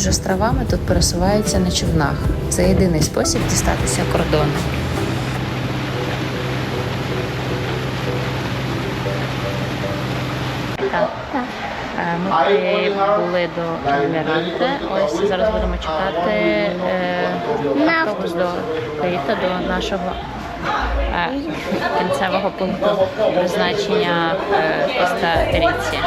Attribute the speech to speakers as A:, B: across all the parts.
A: Між островами тут пересуваються на човнах. Це єдиний спосіб дістатися кордону. Так. Е, Ми прибули до Еміранте. Ось зараз будемо чекати е, автобус до Київта, до нашого е, кінцевого пункту призначення е, Коста-Ріці.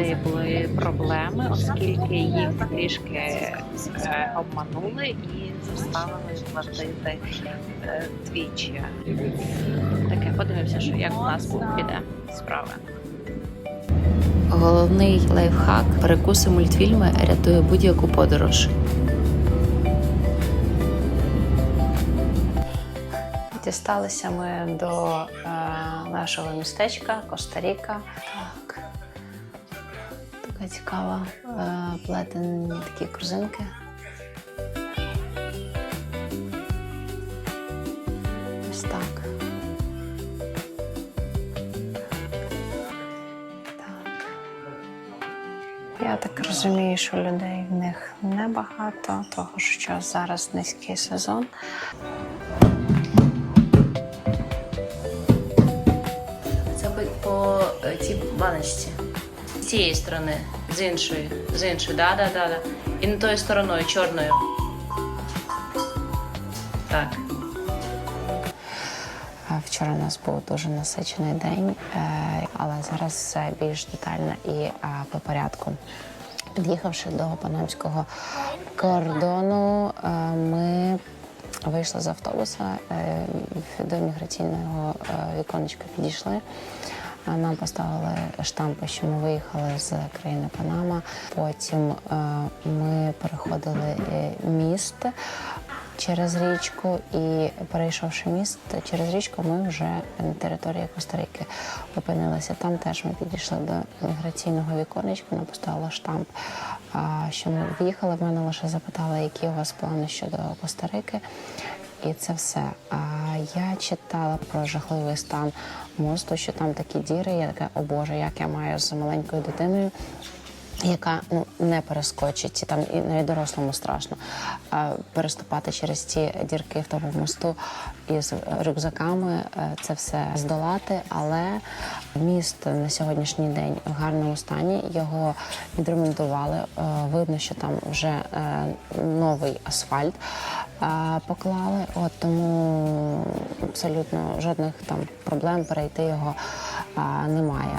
A: Людей були проблеми, оскільки їх трішки е, обманули і заставили платити е, двічі. Таке подивимося, що як у нас піде справа. Головний лайфхак перекуси мультфільми рятує будь-яку подорож. Дісталися ми до е, нашого містечка Коста-Ріка. Так. Така цікава е, плетені такі корзинки. Ось так. Я так розумію, що людей в них небагато, того що зараз низький сезон. Це по, по е, баночці. Цієї сторони, з іншої, з іншої, да, да, да, да. І не тою стороною, чорною. Так. Вчора у нас був дуже насичений день, е, але зараз все більш детально і е, по порядку. Під'їхавши до панамського кордону, е, ми вийшли з автобуса до міграційного віконечка підійшли. Нам поставили штампи, що ми виїхали з країни Панама. Потім е, ми переходили е, міст через річку, і перейшовши міст через річку, ми вже на території Коста-Рики опинилися. Там теж ми підійшли до міграційного віконечка, нам поставили штамп. А, що ми в'їхали, в мене лише запитали, які у вас плани щодо Коста-Рики. І це все. А я читала про жахливий стан мосту, що там такі діри. Я така, о Боже, як я маю з маленькою дитиною. Яка ну не перескочить, там і навіть дорослому страшно а, переступати через ці дірки в тому мосту із рюкзаками, е, це все здолати. Але міст на сьогоднішній день в гарному стані. Його відремонтували. Е, Видно, що там вже е, новий асфальт поклали. От тому абсолютно жодних там проблем перейти його немає.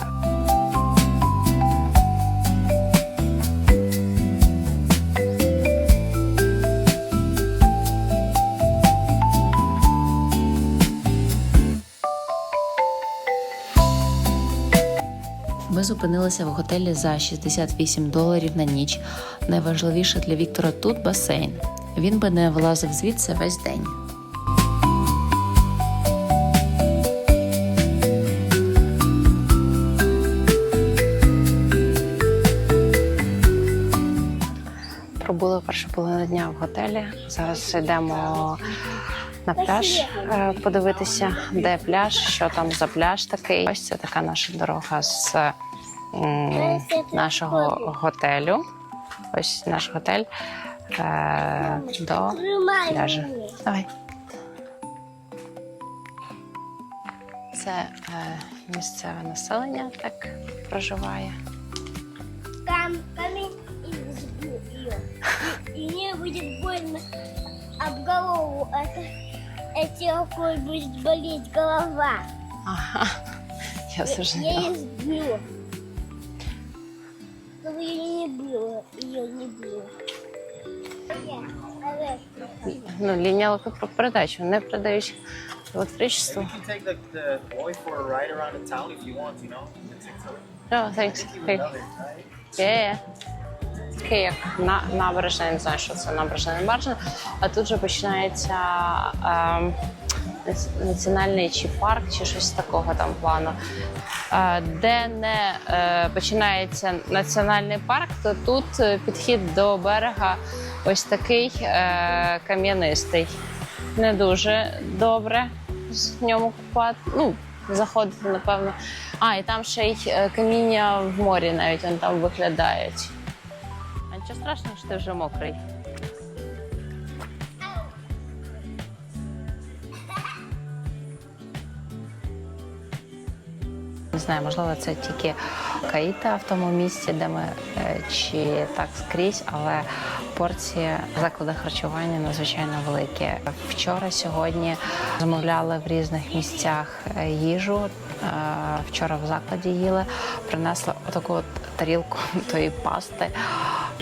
A: Зупинилися в готелі за 68 доларів на ніч. Найважливіше для Віктора тут басейн. Він би не вилазив звідси весь день. Пробули першу половину дня в готелі. Зараз йдемо на пляж е, подивитися, де пляж, що там за пляж такий. Ось це така наша дорога з нашого готелю. Ось наш готель е, до пляжу. Давай. Це е, місцеве населення так проживає.
B: Там камень и сбил ее. И мне будет больно об голову. Эти рукой будет болеть голова.
A: Ага, я
B: Я
A: зрозуміла
B: ее сбила. Чтобы ее не было. Ее не было.
A: Ну, лінія електропередачі не передають електричество.
C: We can take the, the boy for a ride around the town if you want, you know?
A: No, thanks.
C: You
A: Okay.
C: would love it, right?
A: Є. Таке як на, набережна, я не знаю, що це набережна, не набережна. А тут же починається ем, нац- національний чи парк, чи щось такого там плану. Е, де не е, починається національний парк, то тут е, підхід до берега ось такий кам'янистий. не дуже добре в ньому купати. Ну, заходити, напевно. А, і там ще й каміння в морі навіть вони там виглядають. А нічого страшного, що ти вже мокрий. Не знаю, можливо, це тільки Каїта в тому місці, де ми е, чи так скрізь, але порції заклади харчування надзвичайно великі. Вчора, сьогодні замовляли в різних місцях е, їжу. Е, Вчора в закладі їли, принесли отаку от тарілку тої пасти.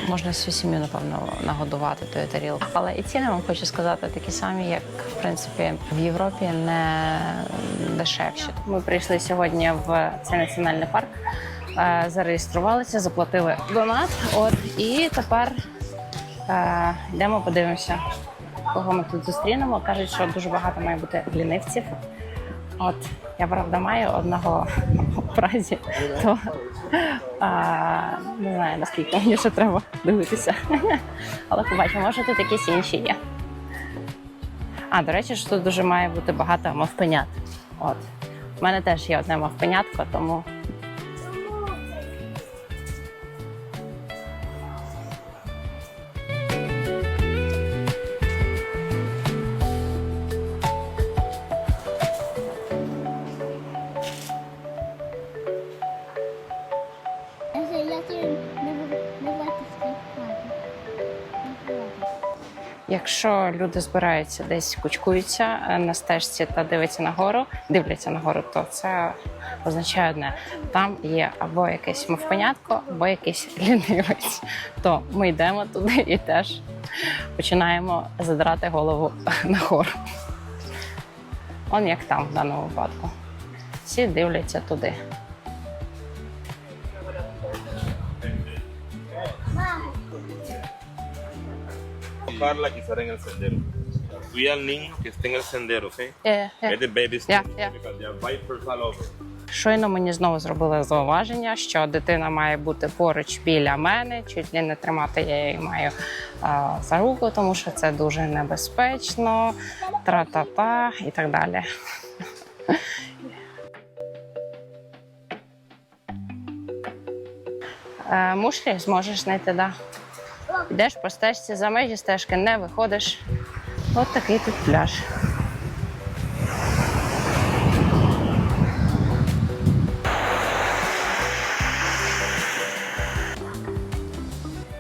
A: Можна всю сім'ю, напевно, нагодувати тою тарілкою. Але і ціни вам хочу сказати такі самі, як в принципі в Європі, не дешевші. Ми прийшли сьогодні в цей національний парк, е, зареєструвалися, заплатили донат. От і тепер е, йдемо, подивимося, кого ми тут зустрінемо. Кажуть, що дуже багато має бути лінивців. От я правда маю одного в Празі, то а, не знаю наскільки мені ще треба дивитися. Але побачимо, може тут якісь інші є. А, до речі, що тут дуже має бути багато мавпенят. От. У мене теж є одне мавпенятко, тому Якщо люди збираються десь кучкуються е, на стежці та дивляться нагору, дивляться нагору, то це означає одне: там є або якесь мовпенятко, або якийсь лінивець. То ми йдемо туди і теж починаємо задрати голову нагору. Он як там в даному випадку. Всі дивляться туди.
D: Carla que estar en el sendero. Cuida al niño que esté en el sendero.
A: Е, е.
D: Let the baby stay.
A: Yeah, yeah.
D: Because there are vipers all over.
A: Щойно мені знову зробили зауваження, що дитина має бути поруч біля мене, чуть не тримати я її маю а, за руку, тому що це дуже небезпечно, тра-та-та і так далі. Е, Мушлі зможеш знайти, да. Йдеш по стежці, за межі стежки не виходиш. От такий тут пляж.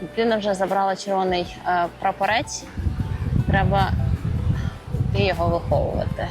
A: Дитина вже забрала червоний е, прапорець. Треба його виховувати.